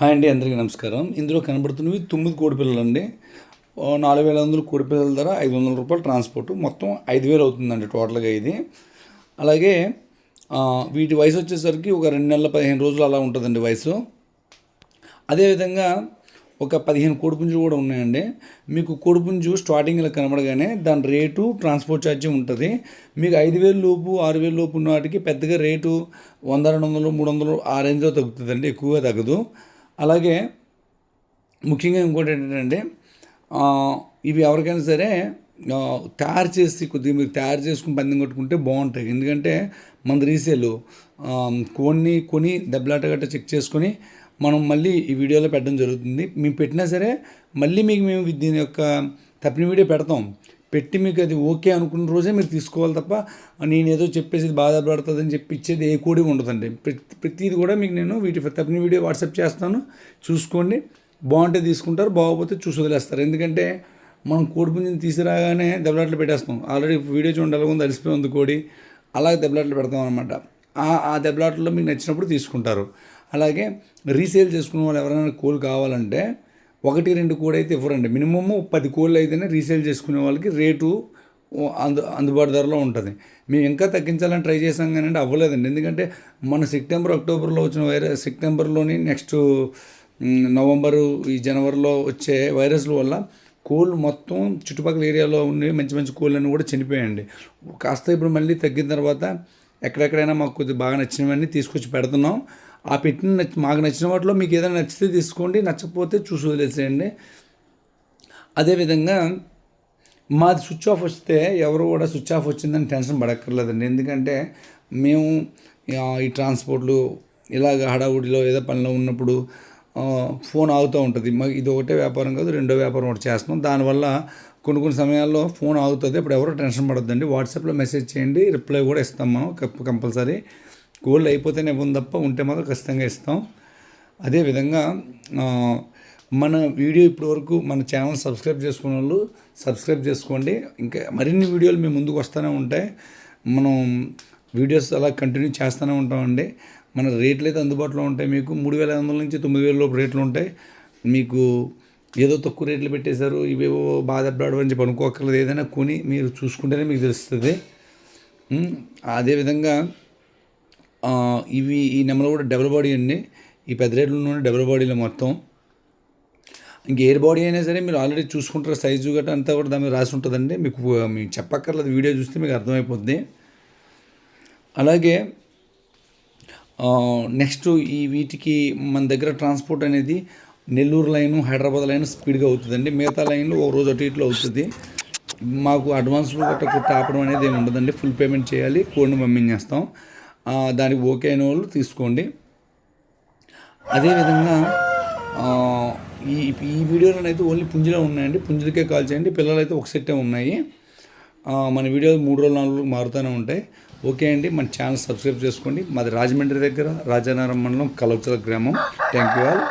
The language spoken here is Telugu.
హాయ్ అండి అందరికీ నమస్కారం. ఇందులో కనబడుతున్నవి తొమ్మిది కోడిపిల్లలు అండి నాలుగు వేల వందలు కోడి పిల్లల ధర ఐదు వందల రూపాయలు ట్రాన్స్పోర్ట్. మొత్తం ఐదు వేలు అవుతుందండి టోటల్గా ఇది. అలాగే వీటి వయసు వచ్చేసరికి ఒక రెండు నెలల పదిహేను రోజులు అలా ఉంటుందండి వయసు. అదేవిధంగా ఒక పదిహేను కోడిపుంజులు కూడా ఉన్నాయండి. మీకు కోడిపుంజు స్టార్టింగ్ ఇలా కనబడగానే దాని రేటు ట్రాన్స్పోర్ట్ ఛార్జీ ఉంటుంది. మీకు ఐదు వేలు లోపు ఆరు వేలు లోపు ఉన్న వాటికి పెద్దగా రేటు వంద రెండు వందలు మూడు వందలు ఆ రేంజ్లో తగ్గుతుందండి. ఎక్కువగా తగ్గదు. అలాగే ముఖ్యంగా ఇంకోటి ఏంటంటే ఇవి ఎవరికైనా సరే తయారు చేసి కొద్దిగా మీరు తయారు చేసుకుని పందెం కట్టుకుంటే బాగుంటాయి. ఎందుకంటే మన రీసేలు కొన్ని కొని దెబ్బలాట గట్ట చెక్ చేసుకొని మనం మళ్ళీ ఈ వీడియోలో పెట్టడం జరుగుతుంది. మేము పెట్టినా సరే మళ్ళీ మీకు మేము దీని యొక్క తప్పిన వీడియో పెడతాం. పెట్టి మీకు అది ఓకే అనుకున్న రోజే మీరు తీసుకోవాలి తప్ప నేను ఏదో చెప్పేసి బాధపడుతుందని చెప్పి ఇచ్చేది ఏ కోడి ఉండదండి. ప్రతి ప్రతిది కూడా మీకు నేను వీటి తప్పిన వీడియో వాట్సాప్ చేస్తాను. చూసుకోండి. బాగుంటే తీసుకుంటారు బాగోపోతే చూసి వదిలేస్తారు. ఎందుకంటే మనం కోడి పుంజుని తీసుకురాగానే దెబ్బలాట్లు పెట్టేస్తాం. ఆల్రెడీ వీడియో చూడండి ఎలా ఉంది అలసిపోయి ఉంది కోడి. అలాగే దెబ్బలాట్లు పెడతాం అనమాట ఆ దెబ్బలాటల్లో దెబ్బలాట్లలో మీకు నచ్చినప్పుడు తీసుకుంటారు. అలాగే రీసేల్ చేసుకునే వాళ్ళు ఎవరైనా కోళ్ళు కావాలంటే ఒకటి రెండు కోడి అయితే ఇవ్వరండి. మినిమము పది కోళ్ళు అయితేనే రీసేల్ చేసుకునే వాళ్ళకి రేటు అందు అందుబాటు ధరలో ఉంటుంది. మేము ఇంకా తగ్గించాలని ట్రై చేసాం కానీ అవ్వలేదండి. ఎందుకంటే మన సెప్టెంబర్ అక్టోబర్లో వచ్చిన వైరస్ సెప్టెంబర్లోని నెక్స్ట్ నవంబరు ఈ జనవరిలో వచ్చే వైరస్ల వల్ల కోళ్ళు మొత్తం చుట్టుపక్కల ఏరియాలో ఉన్న మంచి మంచి కోళ్ళన్నీ కూడా చనిపోయాయండి. కాస్త ఇప్పుడు మళ్ళీ తగ్గిన తర్వాత ఎక్కడెక్కడైనా మాకు కొద్దిగా బాగా నచ్చినవన్నీ తీసుకొచ్చి పెడుతున్నాం. ఆ పెట్టిన నచ్చి మాకు నచ్చిన వాటిలో మీకు ఏదైనా నచ్చితే తీసుకోండి నచ్చకపోతే చూసి వదిలేసేయండి. అదేవిధంగా మాది స్విచ్ ఆఫ్ వస్తే ఎవరు కూడా స్విచ్ ఆఫ్ వచ్చిందని టెన్షన్ పడక్కర్లేదండి. ఎందుకంటే మేము ఈ ట్రాన్స్పోర్ట్లు ఇలాగ హడావుడిలో ఏదో పనిలో ఉన్నప్పుడు ఫోన్ ఆగుతూ ఉంటుంది. మాకు ఇది ఒకటే వ్యాపారం కాదు రెండో వ్యాపారం ఒకటి చేస్తున్నాం. దానివల్ల కొన్ని కొన్ని సమయాల్లో ఫోన్ ఆగుతుంది. అప్పుడు ఎవరో టెన్షన్ పడొద్దండి. వాట్సాప్లో మెసేజ్ చేయండి రిప్లై కూడా ఇస్తాం మనం కంపల్సరీ. గోల్డ్ అయిపోతేనే ఇవ్వం తప్ప ఉంటే మాత్రం ఖచ్చితంగా ఇస్తాం. అదేవిధంగా మన వీడియో ఇప్పటివరకు మన ఛానల్ సబ్స్క్రైబ్ చేసుకున్న వాళ్ళు సబ్స్క్రైబ్ చేసుకోండి. ఇంకా మరిన్ని వీడియోలు మీ ముందుకు వస్తూనే ఉంటాయి. మనం వీడియోస్ అలా కంటిన్యూ చేస్తూనే ఉంటామండి. మన రేట్లు అయితే అందుబాటులో ఉంటాయి మీకు. మూడు వేల ఐదు వందల నుంచి తొమ్మిది వేల లోపు రేట్లు ఉంటాయి. మీకు ఏదో తక్కువ రేట్లు పెట్టేశారు ఇవేవో బాధపడడం అని చెప్పి అనుకోకర్లేదు ఏదైనా కొని మీరు చూసుకుంటేనే మీకు తెలుస్తుంది. అదేవిధంగా ఇవి ఈ నెమలు కూడా డబుల్ బాడీ అండి. ఈ పెద్ద రేట్లలోనే డబుల్ బాడీలో మొత్తం. ఇంక ఎయిర్ బాడీ అయినా సరే మీరు ఆల్రెడీ చూసుకుంటారు సైజు గట్రా అంతా కూడా దాని మీద రాసి ఉంటుందండి. మీకు మీకు చెప్పక్కర్లేదు వీడియో చూస్తే మీకు అర్థమైపోద్ది. అలాగే నెక్స్ట్ ఈ వీటికి మన దగ్గర ట్రాన్స్పోర్ట్ అనేది నెల్లూరు లైను హైదరాబాద్ లైన్ స్పీడ్గా అవుతుందండి. మిగతా లైన్లో ఒక రోజు అటు ఇట్లా అవుతుంది. మాకు అడ్వాన్స్ గట్రా కొట్టి ఆపడం అనేది ఏమి ఉండదండి. ఫుల్ పేమెంట్ చేయాలి కోడ్ని పంపించేస్తాం. దానికి ఓకే అయిన వాళ్ళు తీసుకోండి. అదేవిధంగా ఈ ఈ వీడియోలో అయితే ఓన్లీ పుంజులే ఉన్నాయండి. పుంజులకే కాల్ చేయండి. పిల్లలు అయితే ఒక సెట్టే ఉన్నాయి. మన వీడియోలు మూడు రోజులు నాలుగు రోజులు మారుతూనే ఉంటాయి. ఓకే అండి. మన ఛానల్ సబ్స్క్రైబ్ చేసుకోండి. మాది రాజమండ్రి దగ్గర రాజానగరం మండలం కలవచల గ్రామం. Thank you all.